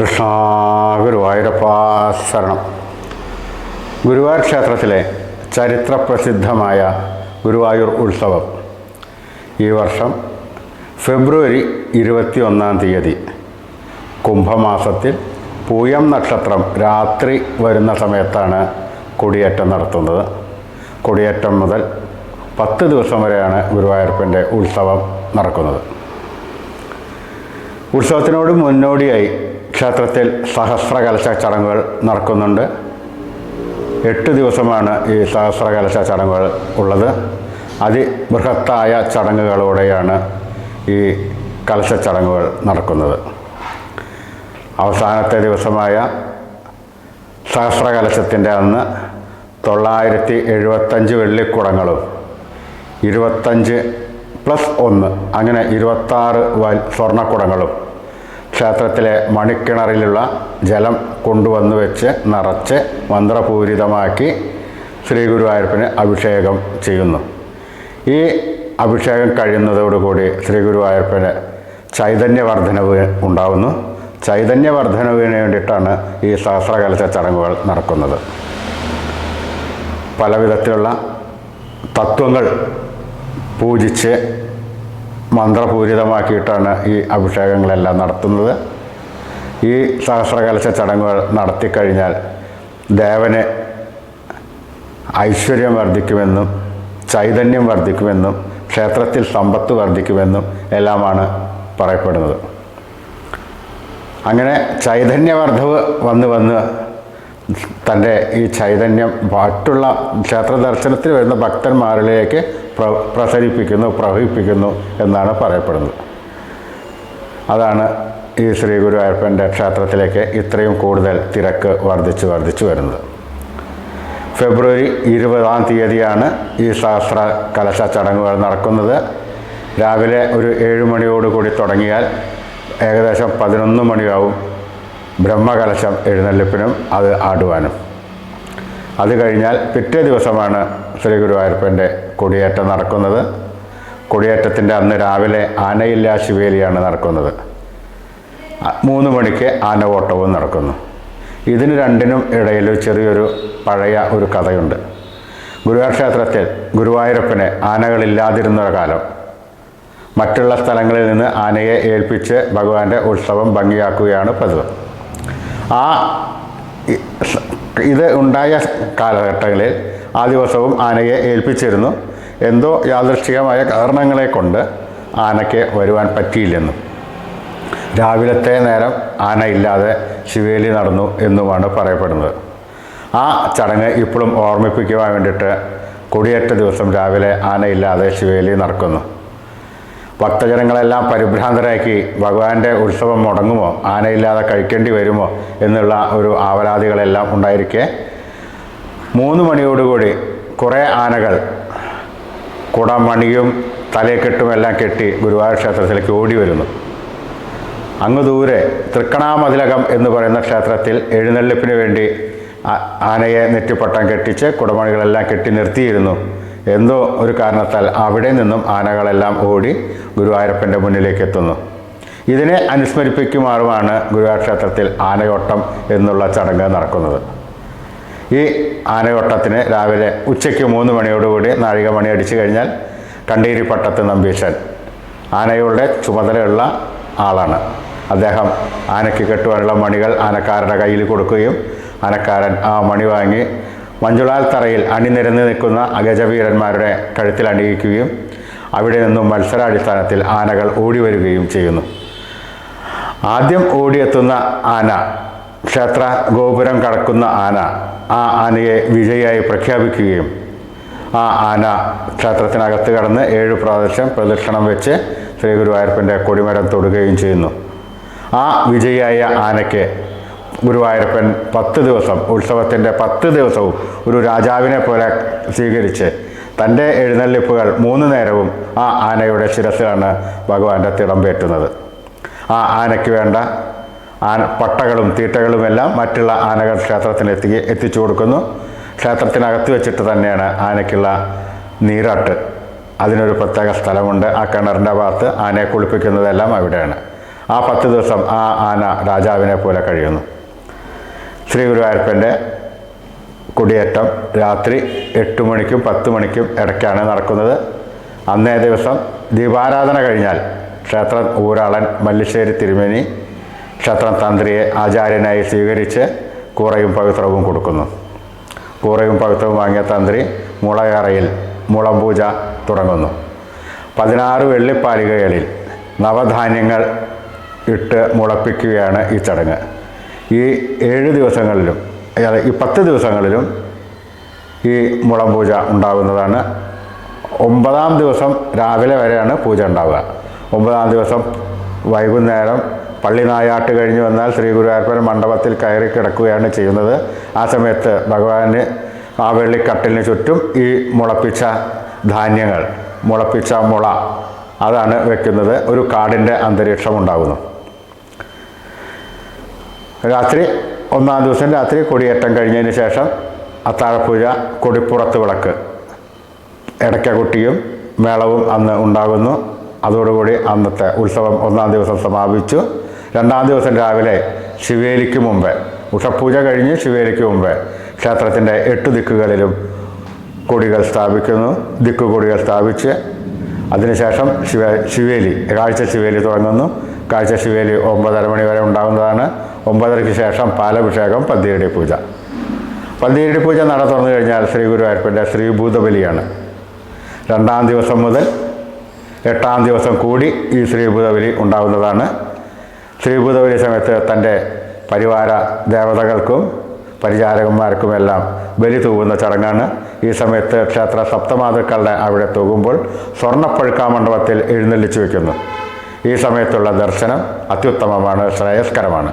കൃഷ്ണ ഗുരുവായൂരപ്പ ശരണം. ഗുരുവായൂർ ക്ഷേത്രത്തിലെ ചരിത്രപ്രസിദ്ധമായ ഗുരുവായൂർ ഉത്സവം. ഈ വർഷം ഫെബ്രുവരി ഇരുപത്തി ഒന്നാം തീയതി കുംഭമാസത്തിൽ പൂയം നക്ഷത്രം രാത്രി വരുന്ന സമയത്താണ് കൊടിയേറ്റം നടത്തുന്നത്. കൊടിയേറ്റം മുതൽ പത്ത് ദിവസം വരെയാണ് ഗുരുവായൂരപ്പന്റെ ഉത്സവം നടക്കുന്നത്. ഉത്സവത്തിനോട് മുന്നോടിയായി ക്ഷേത്രത്തിൽ സഹസ്രകലശ ചടങ്ങുകൾ നടക്കുന്നുണ്ട്. എട്ട് ദിവസമാണ് ഈ സഹസ്രകലശ ചടങ്ങുകൾ ഉള്ളത്. അതിബൃഹത്തായ ചടങ്ങുകളോടെയാണ് ഈ കലശ ചടങ്ങുകൾ നടക്കുന്നത്. അവസാനത്തെ ദിവസമായ സഹസ്രകലശത്തിന്റെ അന്ന് തൊള്ളായിരത്തി എഴുപത്തഞ്ച് വെള്ളിക്കുടങ്ങളും ഇരുപത്തഞ്ച് പ്ലസ് ഒന്ന് അങ്ങനെ ഇരുപത്താറ് വൽ സ്വർണക്കുടങ്ങളും ക്ഷേത്രത്തിലെ മണിക്കിണറിലുള്ള ജലം കൊണ്ടുവന്ന് വെച്ച് നിറച്ച് മന്ത്രപൂരിതമാക്കി ശ്രീ ഗുരുവായൂരപ്പന് അഭിഷേകം ചെയ്യുന്നു. ഈ അഭിഷേകം കഴിയുന്നതോടുകൂടി ശ്രീ ഗുരുവായൂരപ്പന് ചൈതന്യവർദ്ധനവ് ഉണ്ടാവുന്നു. ചൈതന്യവർദ്ധനവിന് വേണ്ടിയിട്ടാണ് ഈ സഹസ്രകലശ ചടങ്ങുകൾ നടക്കുന്നത്. പല വിധത്തിലുള്ള തത്വങ്ങൾ പൂജിച്ച് മന്ത്രപൂരിതമാക്കിയിട്ടാണ് ഈ അഭിഷേകങ്ങളെല്ലാം നടത്തുന്നത്. ഈ സഹസ്രകലശ ചടങ്ങുകൾ നടത്തിക്കഴിഞ്ഞാൽ ദേവന് ഐശ്വര്യം വർദ്ധിക്കുമെന്നും ചൈതന്യം വർദ്ധിക്കുമെന്നും ക്ഷേത്രത്തിൽ സമ്പത്ത് വർദ്ധിക്കുമെന്നും എല്ലാമാണ് പറയപ്പെടുന്നത്. അങ്ങനെ ചൈതന്യവർദ്ധവ് വന്ന് വന്ന് തന്റെ ഈ ചൈതന്യം മറ്റുള്ള ക്ഷേത്ര ദർശനത്തിൽ വരുന്ന ഭക്തന്മാരിലേക്ക് പ്ര പ്രസരിപ്പിക്കുന്നു പ്രവഹിപ്പിക്കുന്നു എന്നാണ് പറയപ്പെടുന്നത്. അതാണ് ഈ ശ്രീ ഗുരുവായൂരപ്പന്റെ ക്ഷേത്രത്തിലേക്ക് ഇത്രയും കൂടുതൽ തിരക്ക് വർദ്ധിച്ചു വർദ്ധിച്ചു വരുന്നത്. ഫെബ്രുവരി ഇരുപതാം തീയതിയാണ് ഈ സഹസ്ര കലശ ചടങ്ങുകൾ നടക്കുന്നത്. രാവിലെ ഒരു ഏഴ് മണിയോടുകൂടി തുടങ്ങിയാൽ ഏകദേശം പതിനൊന്ന് മണിയാവും ബ്രഹ്മകലശം എഴുന്നള്ളിപ്പിനും അത് ആടുവാനും. അത് കഴിഞ്ഞാൽ പിറ്റേ ദിവസമാണ് ശ്രീ ഗുരുവായൂരപ്പന്റെ കൊടിയേറ്റം നടക്കുന്നത്. കൊടിയേറ്റത്തിന്റെ അന്ന് രാവിലെ ആനയില്ലാ ശിവേലിയാണ് നടക്കുന്നത്. മൂന്ന് മണിക്ക് ആന ഓട്ടവും നടക്കുന്നു. ഇതിന് രണ്ടിനും ഇടയിൽ ചെറിയൊരു പഴയ ഒരു കഥയുണ്ട്. ഗുരുവായൂർ ക്ഷേത്രത്തിൽ ഗുരുവായൂരപ്പന് ആനകളില്ലാതിരുന്ന ഒരു കാലം. മറ്റുള്ള സ്ഥലങ്ങളിൽ നിന്ന് ആനയെ ഏൽപ്പിച്ച് ഭഗവാന്റെ ഉത്സവം ഭംഗിയാക്കുകയാണ് പതിവ്. ആ ഇത് ഉണ്ടായ കാലഘട്ടങ്ങളിൽ ആ ദിവസവും ആനയെ ഏൽപ്പിച്ചിരുന്നു. എന്തോ യാദൃശ്ചികമായ കാരണങ്ങളെ കൊണ്ട് ആനയ്ക്ക് വരുവാൻ പറ്റിയില്ലെന്നും. രാവിലത്തെ നേരം ആന ഇല്ലാതെ ശിവേലി നടന്നു എന്നുമാണ് പറയപ്പെടുന്നത്. ആ ചടങ്ങ് ഇപ്പോഴും ഓർമ്മിപ്പിക്കുവാൻ വേണ്ടിയിട്ട് കൊടിയേറ്റ ദിവസം രാവിലെ ആനയില്ലാതെ ശിവേലി നടക്കുന്നു. ഭക്തജനങ്ങളെല്ലാം പരിഭ്രാന്തരാക്കി ഭഗവാന്റെ ഉത്സവം മുടങ്ങുമോ? ആനയില്ലാതെ കഴിക്കേണ്ടി വരുമോ? എന്നുള്ള ഒരു ആവലാതികളെല്ലാം ഉണ്ടായിരിക്കെ. മൂന്ന് മണിയോടുകൂടി കുറേ ആനകൾ കുടമണിയും തലയെക്കെട്ടുമെല്ലാം കെട്ടി ഗുരുവായൂർ ക്ഷേത്രത്തിലേക്ക് ഓടി വരുന്നു. അങ്ങ് ദൂരെ തൃക്കണാമതിലകം എന്ന് പറയുന്ന ക്ഷേത്രത്തിൽ എഴുന്നള്ളിപ്പിന് വേണ്ടി ആനയെ നെറ്റിപ്പട്ടം കെട്ടിച്ച് കുടമണികളെല്ലാം കെട്ടി നിർത്തിയിരുന്നു. എന്തോ ഒരു കാരണത്താൽ അവിടെ നിന്നും ആനകളെല്ലാം ഓടി ഗുരുവായൂരപ്പന്റെ മുന്നിലേക്ക് എത്തുന്നു. ഇതിനെ അനുസ്മരിപ്പിക്കുമാറുമാണ് ഗുരുവായൂർ ക്ഷേത്രത്തിൽ ആനയോട്ടം എന്നുള്ള ചടങ്ങ് നടക്കുന്നത്. ഈ ആനയോട്ടത്തിന് രാവിലെ ഉച്ചയ്ക്ക് മൂന്ന് മണിയോടുകൂടി നാഴിക മണി അടിച്ചു കഴിഞ്ഞാൽ കണ്ടീരിപ്പട്ടത്ത് നമ്പീശൻ ആനയുടെ ചുമതലയുള്ള ആളാണ്. അദ്ദേഹം ആനയ്ക്ക് കെട്ടുവാനുള്ള മണികൾ ആനക്കാരുടെ കയ്യിൽ കൊടുക്കുകയും ആനക്കാരൻ ആ മണി വാങ്ങി മഞ്ജുളാൽ തറയിൽ അണിനിരന്ന് നിൽക്കുന്ന അഗജവീരന്മാരുടെ കഴുത്തിൽ അണിയിക്കുകയും അവിടെ നിന്നും മത്സരാടിസ്ഥാനത്തിൽ ആനകൾ ഓടി വരികയും ചെയ്യുന്നു. ആദ്യം ഓടിയെത്തുന്ന ആന ക്ഷേത്ര ഗോപുരം കടക്കുന്ന ആന ആ ആനയെ വിജയിയായി പ്രഖ്യാപിക്കുകയും ആ ആന ക്ഷേത്രത്തിനകത്ത് കടന്ന് ഏഴ് പ്രാവശ്യം പ്രദക്ഷിണം വെച്ച് ശ്രീ ഗുരുവായൂരപ്പന്റെ കൊടിമരം തൊടുകയും ചെയ്യുന്നു. ആ വിജയിയായ ആനയ്ക്ക് ഗുരുവായൂരപ്പൻ പത്ത് ദിവസം ഉത്സവത്തിന്റെ പത്ത് ദിവസവും ഒരു രാജാവിനെ പോലെ സ്വീകരിച്ച് തന്റെ എഴുന്നള്ളിപ്പുകൾ മൂന്ന് നേരവും ആ ആനയുടെ ശിരസിലാണ് ഭഗവാന്റെ തിടമ്പേറ്റുന്നത് ആ ആനയ്ക്ക് വേണ്ട ആന പട്ടകളും തീറ്റകളുമെല്ലാം മറ്റുള്ള ആനകൾ ക്ഷേത്രത്തിന് എത്തി എത്തിച്ചു കൊടുക്കുന്നു. ക്ഷേത്രത്തിനകത്ത് വെച്ചിട്ട് തന്നെയാണ് ആനയ്ക്കുള്ള നീരാട്ട്. അതിനൊരു പ്രത്യേക സ്ഥലമുണ്ട്. ആ കിണറിന്റെ ഭാഗത്ത് ആനയെ കുളിപ്പിക്കുന്നതെല്ലാം അവിടെയാണ്. ആ പത്ത് ദിവസം ആ ആന രാജാവിനെ പോലെ കഴിയുന്നു. ശ്രീ ഗുരുവായൂരപ്പന്റെ കുടിയേറ്റം രാത്രി എട്ട് മണിക്കും പത്ത് മണിക്കും ഇടയ്ക്കാണ് നടക്കുന്നത്. അന്നേ ദിവസം ദീപാരാധന കഴിഞ്ഞാൽ ക്ഷേത്രം ഊരാളൻ മല്ലിശ്ശേരി തിരുമേനി ക്ഷേത്രം തന്ത്രിയെ ആചാര്യനായി സ്വീകരിച്ച് കൂറയും പവിത്രവും കൊടുക്കുന്നു. കൂറയും പവിത്രവും വാങ്ങിയ തന്ത്രി മുളകറയിൽ മുളംപൂജ തുടങ്ങുന്നു. പതിനാറ് വെള്ളിപ്പാലികകളിൽ നവധാന്യങ്ങൾ ഇട്ട് മുളപ്പിക്കുകയാണ് ഈ ചടങ്ങ്. ഈ ഏഴ് ദിവസങ്ങളിലും ഈ പത്ത് ദിവസങ്ങളിലും ഈ മുളം പൂജ ഉണ്ടാകുന്നതാണ്. ഒമ്പതാം ദിവസം രാവിലെ വരെയാണ് പൂജ ഉണ്ടാവുക. ഒമ്പതാം ദിവസം വൈകുന്നേരം പള്ളി നായാട്ട് കഴിഞ്ഞ് വന്നാൽ ശ്രീ ഗുരുവായൂരപ്പൻ മണ്ഡപത്തിൽ കയറി കിടക്കുകയാണ് ചെയ്യുന്നത്. ആ സമയത്ത് ഭഗവാന് ആ വെള്ളിക്കട്ടിലിന് ചുറ്റും ഈ മുളപ്പിച്ച ധാന്യങ്ങൾ മുളപ്പിച്ച മുള അതാണ് വെക്കുന്നത്. ഒരു കാടിന്റെ അന്തരീക്ഷം ഉണ്ടാകുന്നു രാത്രി ഒന്നാം ദിവസം രാത്രി കൊടിയേറ്റം കഴിഞ്ഞതിന് ശേഷം അത്താഴപ്പൂജ കൊടിപ്പുറത്ത് വിളക്ക്. ഇടയ്ക്കകുട്ടിയും മേളവും അന്ന് ഉണ്ടാകുന്നു. അതോടുകൂടി അന്നത്തെ ഉത്സവം ഒന്നാം ദിവസം സമാപിച്ചു. രണ്ടാം ദിവസം രാവിലെ ശിവേലിക്ക് മുമ്പ് ഉഷപൂജ കഴിഞ്ഞ് ശിവേലിക്ക് മുമ്പ് ക്ഷേത്രത്തിന്റെ എട്ട് ദിക്കുകളിലും കൊടികൾ സ്ഥാപിക്കുന്നു. ദിക്കുകൊടികൾ സ്ഥാപിച്ച് അതിനുശേഷം ശിവ ശിവേലി കാഴ്ച ശിവേലി തുടങ്ങുന്നു. കാഴ്ച ശിവേലി ഒമ്പതര മണി വരെ ഉണ്ടാകുന്നതാണ്. ഒമ്പതരയ്ക്ക് ശേഷം പാലഭിഷേകം പന്തിരടി പൂജ. പന്തിരടി പൂജ നട തുറന്നു കഴിഞ്ഞാൽ ശ്രീ ഗുരുവായൂരപ്പന്റെ ശ്രീഭൂതബലിയാണ് രണ്ടാം ദിവസം മുതൽ എട്ടാം ദിവസം കൂടി ഈ ശ്രീഭൂതബലി ഉണ്ടാകുന്നതാണ് ശ്രീഭൂതബലി സമയത്ത് തന്റെ പരിവാര ദേവതകൾക്കും പരിചാരകന്മാർക്കുമെല്ലാം ബലി തൂകുന്ന ചടങ്ങാണ്. ഈ സമയത്ത് ക്ഷേത്ര സപ്തമാതൃക്കളുടെ അവിടെ തൂകുമ്പോൾ സ്വർണപ്പഴുക്കാ മണ്ഡപത്തിൽ എഴുന്നള്ളിച്ചു വയ്ക്കുന്നു. ഈ സമയത്തുള്ള ദർശനം അത്യുത്തമമാണ് ശ്രേയസ്കരമാണ്.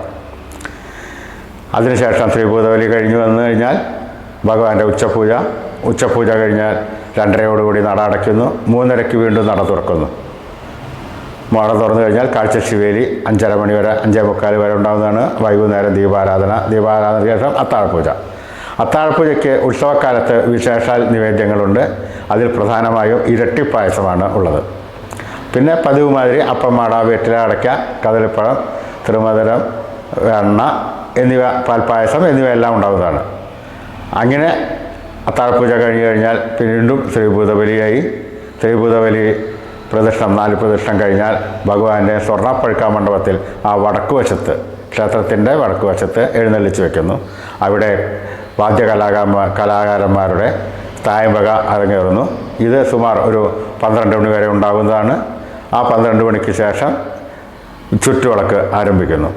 അതിനുശേഷം ശ്രീഭൂതബലി കഴിഞ്ഞു വന്നു കഴിഞ്ഞാൽ ഭഗവാന്റെ ഉച്ചപൂജ. ഉച്ചപൂജ കഴിഞ്ഞാൽ രണ്ടരയോടുകൂടി നട അടയ്ക്കുന്നു. മൂന്നരയ്ക്ക് വീണ്ടും നട തുറക്കുന്നു. മോട തുറന്നു കഴിഞ്ഞാൽ കാഴ്ച ശിവേലി അഞ്ചര മണി വരെ അഞ്ചേ മുക്കാൽ വരെ ഉണ്ടാകുന്നതാണ് വൈകുന്നേരം ദീപാരാധന. ദീപാരാധന ശേഷം അത്താഴപൂജ. അത്താഴപൂജയ്ക്ക് ഉത്സവക്കാലത്ത് വിശേഷാൽ നിവേദ്യങ്ങളുണ്ട്. അതിൽ പ്രധാനമായും ഇരട്ടിപ്പായസമാണ് ഉള്ളത്. പിന്നെ പതിവ് മാതിരി അപ്പം മാട വെറ്റില അടയ്ക്ക കദളിപ്പഴം തിരുമധുരം എണ്ണ എന്നിവ പാൽപ്പായസം എന്നിവയെല്ലാം ഉണ്ടാകുന്നതാണ് അങ്ങനെ അത്താഴപൂജ കഴിഞ്ഞു കഴിഞ്ഞാൽ വീണ്ടും ശ്രീഭൂതബലിയായി ശ്രീഭൂതബലി പ്രദക്ഷിണം നാല് പ്രദക്ഷിണം കഴിഞ്ഞാൽ ഭഗവാന്റെ സ്വർണപ്പഴുക്ക മണ്ഡപത്തിൽ ആ വടക്കു വശത്ത് ക്ഷേത്രത്തിന്റെ വടക്കു വശത്ത് എഴുന്നള്ളിച്ച് വെക്കുന്നു. അവിടെ വാദ്യകലാകാരന്മാർ കലാകാരന്മാരുടെ തായമ്പക അരങ്ങേറുന്നു. ഇത് സുമാർ ഒരു പന്ത്രണ്ട് മണി വരെ ഉണ്ടാകുന്നതാണ് ആ പന്ത്രണ്ട് മണിക്ക് ശേഷം ചുറ്റുവിളക്ക് ആരംഭിക്കുന്നു.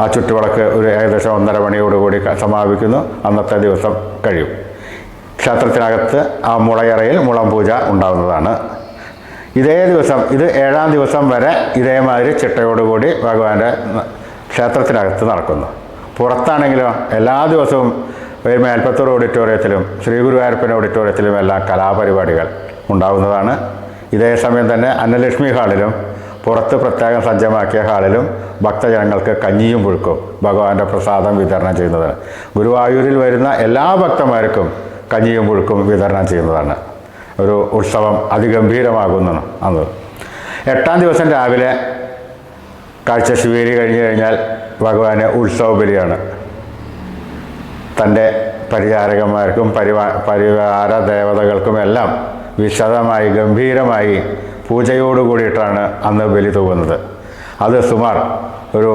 ആ ചുറ്റുവിളക്ക് ഒരു ഏകദേശം ഒന്നര മണിയോടുകൂടി സമാപിക്കുന്നു. അന്നത്തെ ദിവസം കഴിയും. ക്ഷേത്രത്തിനകത്ത് ആ മുളയറയിൽ മുളം പൂജ ഉണ്ടാകുന്നതാണ് ഇതേ ദിവസം ഇത് ഏഴാം ദിവസം വരെ ഇതേമാതിരി ചിട്ടയോടുകൂടി ഭഗവാന്റെ ക്ഷേത്രത്തിനകത്ത് നടക്കുന്നു. പുറത്താണെങ്കിലോ എല്ലാ ദിവസവും മേൽപ്പത്തൂർ ഓഡിറ്റോറിയത്തിലും ശ്രീ ഗുരുവായൂരപ്പൻ ഓഡിറ്റോറിയത്തിലും എല്ലാം കലാപരിപാടികൾ ഉണ്ടാകുന്നതാണ് ഇതേ സമയം തന്നെ അന്നലക്ഷ്മി ഹാളിലും പുറത്ത് പ്രത്യേകം സജ്ജമാക്കിയ ഹാളിലും ഭക്തജനങ്ങൾക്ക് കഞ്ഞിയും പുഴുക്കും ഭഗവാന്റെ പ്രസാദം വിതരണം ചെയ്യുന്നതാണ് ഗുരുവായൂരിൽ വരുന്ന എല്ലാ ഭക്തന്മാർക്കും കഞ്ഞിയും പുഴുക്കും വിതരണം ചെയ്യുന്നതാണ്. ഒരു ഉത്സവം അതിഗംഭീരമാകുന്നു അന്ന്. എട്ടാം ദിവസം രാവിലെ കാഴ്ച ശിവേരി കഴിഞ്ഞു കഴിഞ്ഞാൽ ഭഗവാന് ഉത്സവ ബലിയാണ് തന്റെ പരിചാരകന്മാർക്കും പരിവാ പരിവാര ദേവതകൾക്കും എല്ലാം വിശദമായി ഗംഭീരമായി പൂജയോട് കൂടിയിട്ടാണ് അന്ന് ബലി തൂകുന്നത്. അത് സുമാർ ഒരു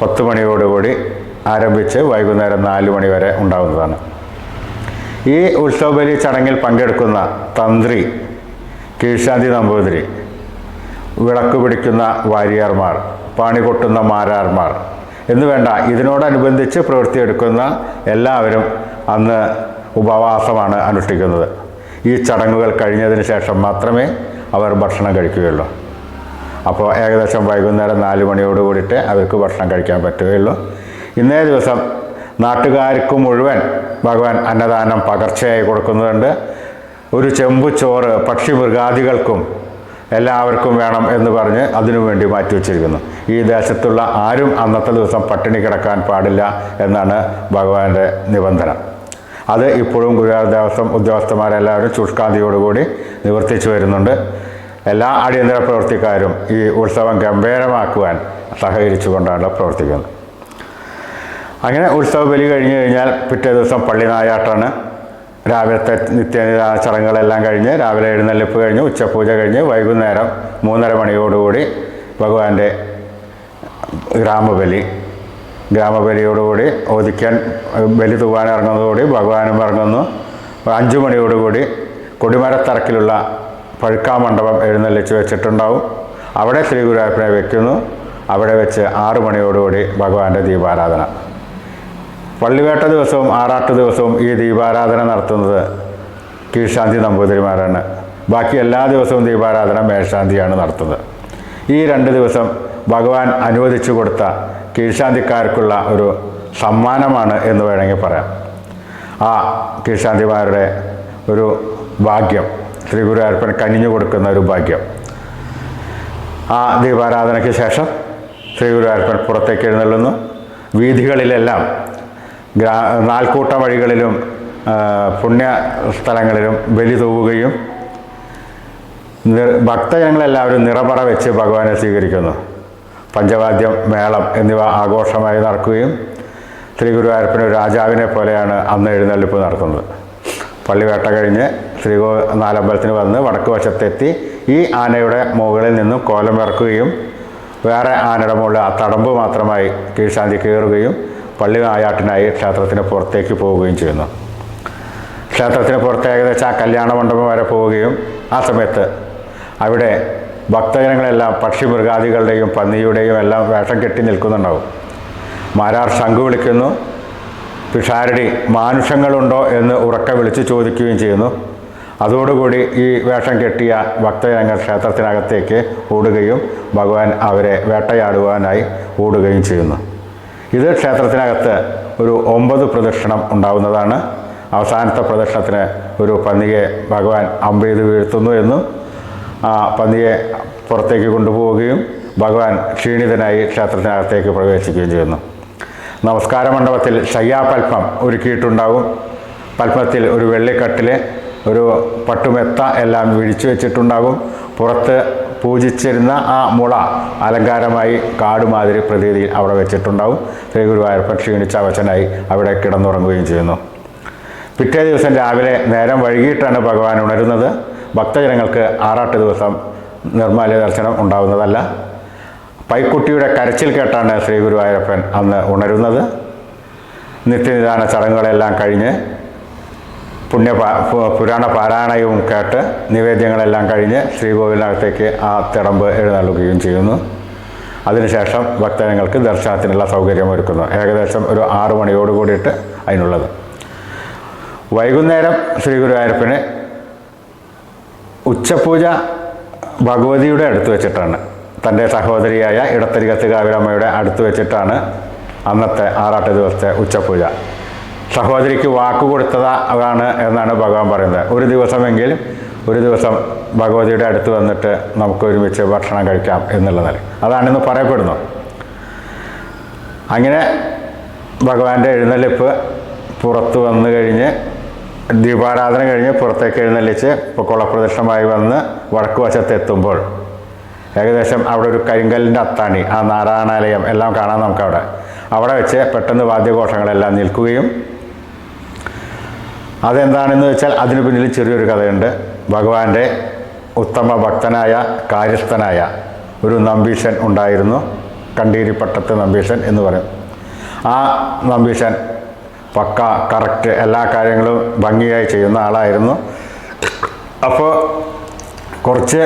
പത്ത് മണിയോടുകൂടി ആരംഭിച്ച് വൈകുന്നേരം നാല് മണി വരെ ഉണ്ടാകുന്നതാണ് ഈ ഉത്സവബലി ചടങ്ങിൽ പങ്കെടുക്കുന്ന തന്ത്രി കീഴ്ശാന്തി നമ്പൂതിരി വിളക്ക് പിടിക്കുന്ന വാരിയാർമാർ പാണി കൊട്ടുന്ന മാരാർമാർ എന്നുവേണ്ട ഇതിനോടനുബന്ധിച്ച് പ്രവൃത്തിയെടുക്കുന്ന എല്ലാവരും അന്ന് ഉപവാസമാണ് അനുഷ്ഠിക്കുന്നത്. ഈ ചടങ്ങുകൾ കഴിഞ്ഞതിന് ശേഷം മാത്രമേ അവർ ഭക്ഷണം കഴിക്കുകയുള്ളൂ. അപ്പോൾ ഏകദേശം വൈകുന്നേരം നാല് മണിയോട് കൂടിയിട്ട് അവർക്ക് ഭക്ഷണം കഴിക്കാൻ പറ്റുകയുള്ളൂ. ഇന്നേ ദിവസം നാട്ടുകാർക്ക് മുഴുവൻ ഭഗവാൻ അന്നദാനം പകർച്ചയായി കൊടുക്കുന്നുണ്ട്. ഒരു ചെമ്പു ചോറ് പക്ഷി മൃഗാദികൾക്കും എല്ലാവർക്കും വേണം എന്ന് പറഞ്ഞ് അതിനു വേണ്ടി മാറ്റി വച്ചിരിക്കുന്നു. ഈ ദേശത്തുള്ള ആരും അന്നത്തെ ദിവസം പട്ടിണി കിടക്കാൻ പാടില്ല എന്നാണ് ഭഗവാന്റെ നിബന്ധന. അത് ഇപ്പോഴും ഗുരുവായൂർ ദേവസ്വം ഉദ്യോഗസ്ഥന്മാരെല്ലാവരും ശുഷ്കാന്തിയോടുകൂടി നിവർത്തിച്ചു വരുന്നുണ്ട്. എല്ലാ അടിയന്തര പ്രവർത്തിക്കാരും ഈ ഉത്സവം ഗംഭീരമാക്കുവാൻ സഹകരിച്ചുകൊണ്ടാണ് പ്രവർത്തിക്കുന്നത്. അങ്ങനെ ഉത്സവ ബലി കഴിഞ്ഞു കഴിഞ്ഞാൽ പിറ്റേ ദിവസം പള്ളി നായാട്ടാണ്. രാവിലത്തെ നിത്യനിദാന ചടങ്ങുകളെല്ലാം കഴിഞ്ഞ് രാവിലെ എഴുന്നള്ളിപ്പ് കഴിഞ്ഞ് ഉച്ചപൂജ കഴിഞ്ഞ് വൈകുന്നേരം മൂന്നര മണിയോടുകൂടി ഭഗവാന്റെ ഗ്രാമബലി ഗ്രാമബലിയോടുകൂടി ഏഹ്, ബലി തൂവാൻ ഇറങ്ങുന്നതോടുകൂടി ഭഗവാനും ഇറങ്ങുന്നു. അഞ്ചു മണിയോടുകൂടി കൊടിമരത്തറക്കിലുള്ള പഴുക്കാ മണ്ഡപം എഴുന്നള്ളിച്ച് വെച്ചിട്ടുണ്ടാവും. അവിടെ ശ്രീ ഗുരുവായൂരപ്പനെ വെക്കുന്നു. അവിടെ വെച്ച് ആറു മണിയോടുകൂടി ഭഗവാന്റെ ദീപാരാധന. പള്ളിവേട്ട ദിവസവും ആറാട്ട് ദിവസവും ഈ ദീപാരാധന നടത്തുന്നത് കീഴ്ശാന്തി നമ്പൂതിരിമാരാണ്. ബാക്കി എല്ലാ ദിവസവും ദീപാരാധന മേൽശാന്തിയാണ് നടത്തുന്നത്. ഈ രണ്ട് ദിവസം ഭഗവാൻ അനുവദിച്ചു കൊടുത്ത കീഴ്ശാന്തിക്കാർക്കുള്ള ഒരു സമ്മാനമാണ് എന്ന് വേണമെങ്കിൽ പറയാം. ആ കീഴ്ശാന്തിമാരുടെ ഒരു ഭാഗ്യം ശ്രീ ഗുരുവായൂരപ്പൻ കനിഞ്ഞു കൊടുക്കുന്ന ഒരു ഭാഗ്യം. ആ ദീപാരാധനയ്ക്ക് ശേഷം ശ്രീ ഗുരുവായൂരപ്പൻ പുറത്തേക്ക് എഴുന്നള്ളുന്നു. വീഥികളിലെല്ലാം ഗ്രാ നാൽക്കൂട്ട വഴികളിലും പുണ്യ സ്ഥലങ്ങളിലും ബലി തൂവുകയും ഭക്തജനങ്ങളെല്ലാവരും നിറപറ വെച്ച് ഭഗവാനെ സ്വീകരിക്കുന്നു. പഞ്ചവാദ്യം മേളം എന്നിവ ആഘോഷമായി നടക്കുകയും ശ്രീ ഗുരുവായൂരപ്പന് രാജാവിനെ പോലെയാണ് അന്ന് എഴുന്നള്ളിപ്പ് നടത്തുന്നത്. പള്ളിവേട്ട കഴിഞ്ഞ് ശ്രീ ഗോ- നാലമ്പലത്തിന് വന്ന് വടക്ക് വശത്തെത്തി ഈ ആനയുടെ മുകളിൽ നിന്നും കോലം ഇറക്കുകയും വേറെ ആനയുടെ മുകളിൽ ആ തടമ്പ് മാത്രമായി കീഴ്ശാന്തി കയറുകയും പള്ളി നായാട്ടിനായി ക്ഷേത്രത്തിന് പുറത്തേക്ക് പോവുകയും ചെയ്യുന്നു. ക്ഷേത്രത്തിന് പുറത്ത് ഏകദേശം ആ കല്യാണ മണ്ഡപം വരെ പോവുകയും ആ സമയത്ത് അവിടെ ഭക്തജനങ്ങളെല്ലാം പക്ഷി മൃഗാദികളുടെയും പന്നിയുടെയും എല്ലാം വേഷം കെട്ടി നിൽക്കുന്നുണ്ടാവും. മാരാർ ശംഖു വിളിക്കുന്നു പിഷാരടി മാനുഷങ്ങളുണ്ടോ? എന്ന് ഉറക്കെ വിളിച്ച് ചോദിക്കുകയും ചെയ്യുന്നു. അതോടുകൂടി ഈ വേഷം കെട്ടിയ ഭക്തജനങ്ങൾ ക്ഷേത്രത്തിനകത്തേക്ക് ഓടുകയും ഭഗവാൻ അവരെ വേട്ടയാടുവാനായി ഓടുകയും ചെയ്യുന്നു. ഇത് ക്ഷേത്രത്തിനകത്ത് ഒരു ഒമ്പത് പ്രദക്ഷിണം ഉണ്ടാവുന്നതാണ്. അവസാനത്തെ പ്രദക്ഷിണത്തിന് ഒരു പന്നിയെ ഭഗവാൻ അമ്പെയ്ത് വീഴ്ത്തുന്നു എന്നും ആ പന്നിയെ പുറത്തേക്ക് കൊണ്ടുപോവുകയും ഭഗവാൻ ക്ഷീണിതനായി ക്ഷേത്രത്തിനകത്തേക്ക് പ്രവേശിക്കുകയും ചെയ്യുന്നു. നമസ്കാര മണ്ഡപത്തിൽ ശയ്യാപൽപ്പം ഒരുക്കിയിട്ടുണ്ടാവും. പൽപ്പത്തിൽ ഒരു വെള്ളിക്കട്ടിൽ ഒരു പട്ടുമെത്ത എല്ലാം വിരിച്ചു വെച്ചിട്ടുണ്ടാകും പുറത്ത് പൂജിച്ചിരുന്ന ആ മുള അലങ്കാരമായി കാടുമാതിരി പ്രതീതിയിൽ അവിടെ വെച്ചിട്ടുണ്ടാവും. ശ്രീ ഗുരുവായൂരപ്പൻ ക്ഷീണിച്ച അവശനായി അവിടെ കിടന്നുറങ്ങുകയും ചെയ്യുന്നു. പിറ്റേ ദിവസം രാവിലെ നേരം വൈകിട്ടാണ് ഭഗവാൻ ഉണരുന്നത്. ഭക്തജനങ്ങൾക്ക് ആറാട്ട് ദിവസം നിർമ്മാല്യ ദർശനം ഉണ്ടാകുന്നതല്ല പൈക്കുട്ടിയുടെ കരച്ചിൽ കേട്ടാണ് ശ്രീ ഗുരുവായൂരപ്പൻ അന്ന് ഉണരുന്നത്. നിത്യനിദാന ചടങ്ങുകളെല്ലാം കഴിഞ്ഞ് പുണ്യ പുരാണ പാരായണവും കേട്ട് നിവേദ്യങ്ങളെല്ലാം കഴിഞ്ഞ് ശ്രീകോവിലിനകത്തേക്ക് ആ തിടമ്പ് എഴുന്നള്ളുകയും ചെയ്യുന്നു. അതിനുശേഷം ഭക്തജനങ്ങൾക്ക് ദർശനത്തിനുള്ള സൗകര്യം ഒരുക്കുന്നു. ഏകദേശം ഒരു ആറു മണിയോട് കൂടിയിട്ട് അതിനുള്ളത്. വൈകുന്നേരം ശ്രീ ഗുരുവായൂരപ്പന് ഉച്ചപൂജ ഭഗവതിയുടെ അടുത്ത് വെച്ചിട്ടാണ്. തന്റെ സഹോദരിയായ ഇടത്തരികത്ത് കാവിലമ്മയുടെ അടുത്ത് വെച്ചിട്ടാണ് അന്നത്തെ ആറാട്ട് ദിവസത്തെ ഉച്ചപൂജ. സഹോദരിക്ക് വാക്ക് കൊടുത്തതാണ് എന്നാണ് ഭഗവാൻ പറയുന്നത്. ഒരു ദിവസമെങ്കിൽ ഒരു ദിവസം ഭഗവതിയുടെ അടുത്ത് വന്നിട്ട് നമുക്ക് ഒരുമിച്ച് ഭക്ഷണം കഴിക്കാം എന്നുള്ള നില അതാണിന്ന് പറയപ്പെടുന്നു അങ്ങനെ ഭഗവാന്റെ എഴുന്നള്ളിപ്പ് പുറത്തു വന്നു കഴിഞ്ഞ് ദീപാരാധന കഴിഞ്ഞ് പുറത്തേക്ക് എഴുന്നള്ളിച്ച് ഇപ്പോൾ കുളപ്രദക്ഷിണമായി വന്ന് വടക്ക് വശത്തെത്തുമ്പോൾ ഏകദേശം അവിടെ ഒരു കരിങ്കല്ലിന്റെ അത്താണി ആ നാരായണാലയം എല്ലാം കാണാം നമുക്കവിടെ. അവിടെ വെച്ച് പെട്ടെന്ന് വാദ്യഘോഷങ്ങളെല്ലാം നിൽക്കുകയും അതെന്താണെന്ന് വെച്ചാൽ അതിനു പിന്നിൽ ചെറിയൊരു കഥയുണ്ട്. ഭഗവാന്റെ ഉത്തമ ഭക്തനായ കാര്യസ്ഥനായ ഒരു നമ്പീശൻ ഉണ്ടായിരുന്നു. കണ്ടീരിപ്പട്ടത്ത് നമ്പീശൻ എന്ന് പറയും. ആ നമ്പീശൻ പക്ക കറക്റ്റ് എല്ലാ കാര്യങ്ങളും ഭംഗിയായി ചെയ്യുന്ന ആളായിരുന്നു. അപ്പോൾ കുറച്ച്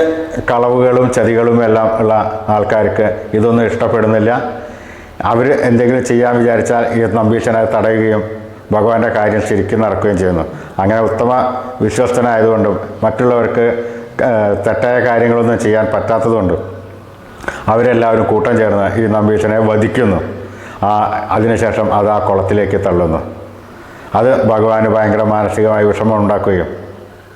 കളവുകളും ചതികളും എല്ലാം ഉള്ള ആൾക്കാർക്ക് ഇതൊന്നും ഇഷ്ടപ്പെടുന്നില്ല. അവർ എന്തെങ്കിലും ചെയ്യാൻ വിചാരിച്ചാൽ ഈ നമ്പീഷനെ തടയുകയും ഭഗവാന്റെ കാര്യം ശരിക്കും നടക്കുകയും ചെയ്യുന്നു. അങ്ങനെ ഉത്തമ വിശ്വസ്തനായതുകൊണ്ടും മറ്റുള്ളവർക്ക് തെറ്റായ കാര്യങ്ങളൊന്നും ചെയ്യാൻ പറ്റാത്തതുകൊണ്ടും അവരെല്ലാവരും കൂട്ടം ചേർന്ന് ഈ നമ്പീഷനെ വധിക്കുന്നു. ആ അതിനുശേഷം അത് ആ കുളത്തിലേക്ക് തള്ളുന്നു. അത് ഭഗവാന് ഭയങ്കര മാനസികമായ വിഷമം ഉണ്ടാക്കുകയും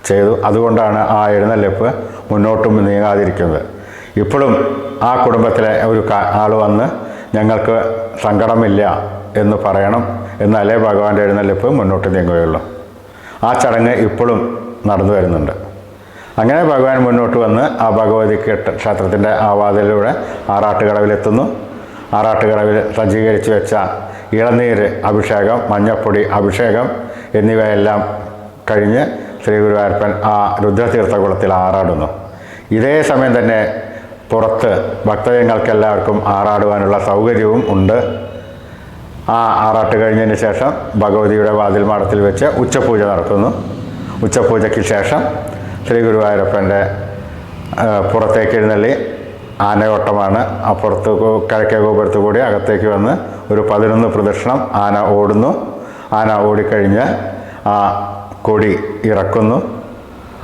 ചെയ്തു. അതുകൊണ്ടാണ് ആ എഴുന്നള്ളിപ്പ് മുന്നോട്ടും നീങ്ങാതിരിക്കുന്നത്. ഇപ്പോഴും ആ കുടുംബത്തിലെ ഒരു ആൾ വന്ന് ഞങ്ങൾക്ക് സങ്കടമില്ല എന്ന് പറയണം എന്നാലേ ഭഗവാന്റെ എഴുന്നള്ളിപ്പ് മുന്നോട്ട് നീങ്ങുകയുള്ളൂ. ആ ചടങ്ങ് ഇപ്പോഴും നടന്നു വരുന്നുണ്ട്. അങ്ങനെ ഭഗവാൻ മുന്നോട്ട് വന്ന് ആ ഭഗവതി ക്ഷേത്ര ക്ഷേത്രത്തിന്റെ ആവാതിലൂടെ ആറാട്ടുകടവിലെത്തുന്നു. ആറാട്ടുകടവിൽ സജ്ജീകരിച്ച് വെച്ച ഇളനീര് അഭിഷേകം മഞ്ഞപ്പൊടി അഭിഷേകം എന്നിവയെല്ലാം കഴിഞ്ഞ് ശ്രീ ഗുരുവായൂരപ്പൻ ആ രുദ്രതീർത്ഥകുളത്തിൽ ആറാടുന്നു. ഇതേ സമയം തന്നെ പുറത്ത് ഭക്തജനങ്ങൾക്കെല്ലാവർക്കും ആറാടുവാനുള്ള സൗകര്യവും ഉണ്ട്. ആ ആറാട്ട് കഴിഞ്ഞതിന് ശേഷം ഭഗവതിയുടെ വാതിൽ മാടത്തിൽ വെച്ച് ഉച്ചപൂജ നടത്തുന്നു. ഉച്ചപൂജയ്ക്ക് ശേഷം ശ്രീ ഗുരുവായൂരപ്പന്റെ പുറത്തേക്ക് എഴുന്നള്ളി ആനയോട്ടമാണ്. അപ്പുറത്ത് കിഴക്കേ ഗോപുരത്ത് കൂടി അകത്തേക്ക് വന്ന് ഒരു പതിനൊന്ന് പ്രദക്ഷിണം ആന ഓടുന്നു. ആന ഓടിക്കഴിഞ്ഞ് ആ കൊടി ഇറക്കുന്നു.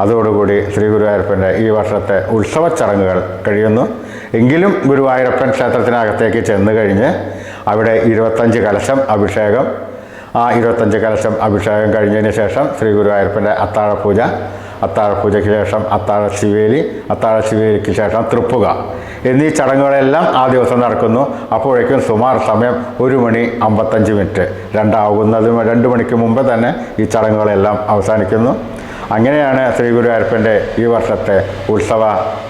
അതോടുകൂടി ശ്രീ ഗുരുവായൂരപ്പന്റെ ഈ വർഷത്തെ ഉത്സവ ചടങ്ങുകൾ കഴിയുന്നു. എങ്കിലും ഗുരുവായൂരപ്പൻ ക്ഷേത്രത്തിനകത്തേക്ക് ചെന്ന് കഴിഞ്ഞ് അവിടെ ഇരുപത്തഞ്ച് കലശം അഭിഷേകം. ആ ഇരുപത്തഞ്ച് കലശം അഭിഷേകം കഴിഞ്ഞതിന് ശേഷം ശ്രീ ഗുരുവായൂരപ്പന്റെ അത്താഴപൂജ. അത്താഴപൂജയ്ക്ക് ശേഷം അത്താഴ ശിവേലി അത്താഴ ശിവേലിക്ക് ശേഷം തൃപ്പുക എന്നീ ചടങ്ങുകളെല്ലാം ആ ദിവസം നടക്കുന്നു. അപ്പോഴേക്കും സുമാർ സമയം ഒരു മണി അമ്പത്തഞ്ച് മിനിറ്റ്. രണ്ടാകുന്നതും രണ്ട് മണിക്ക് മുമ്പ് തന്നെ ഈ ചടങ്ങുകളെല്ലാം അവസാനിക്കുന്നു. അങ്ങനെയാണ് ശ്രീ ഗുരുവായൂരപ്പന്റെ ഈ വർഷത്തെ ഉത്സവ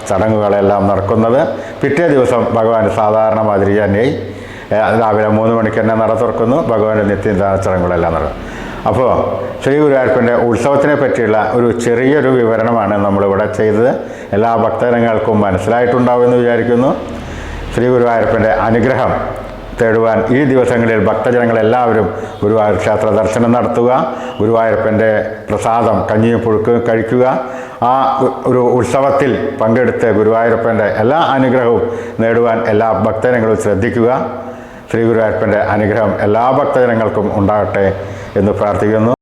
ചടങ്ങുകളെല്ലാം നടക്കുന്നത്. പിറ്റേ ദിവസം ഭഗവാൻ സാധാരണ മാതിരി തന്നെ ഏ, രാവിലെ മൂന്ന് മണിക്ക് തന്നെ നട തുറക്കുന്നു. ഭഗവാന്റെ നിത്യദാന ചടങ്ങുകളെല്ലാം നടക്കും. അപ്പോൾ ശ്രീ ഗുരുവായൂരപ്പന്റെ ഉത്സവത്തിനെ പറ്റിയുള്ള ഒരു ചെറിയൊരു വിവരണമാണ് നമ്മളിവിടെ ചെയ്തത്. എല്ലാ ഭക്തജനങ്ങൾക്കും മനസ്സിലായിട്ടുണ്ടാവുമെന്ന് വിചാരിക്കുന്നു. ശ്രീ ഗുരുവായൂരപ്പന്റെ അനുഗ്രഹം തേടുവാൻ ഈ ദിവസങ്ങളിൽ ഭക്തജനങ്ങളെല്ലാവരും ഗുരുവായൂർ ക്ഷേത്ര ദർശനം നടത്തുക ഗുരുവായൂരപ്പന്റെ പ്രസാദം കഞ്ഞിയും പുഴുക്കും കഴിക്കുക. ആ ഒരു ഉത്സവത്തിൽ പങ്കെടുത്ത് ഗുരുവായൂരപ്പന്റെ എല്ലാ അനുഗ്രഹവും നേടുവാൻ എല്ലാ ഭക്തജനങ്ങളും ശ്രദ്ധിക്കുക. ശ്രീ ഗുരുവായൂരപ്പന്റെ അനുഗ്രഹം എല്ലാ ഭക്തജനങ്ങൾക്കും ഉണ്ടാകട്ടെ എന്ന് പ്രാർത്ഥിക്കുന്നു.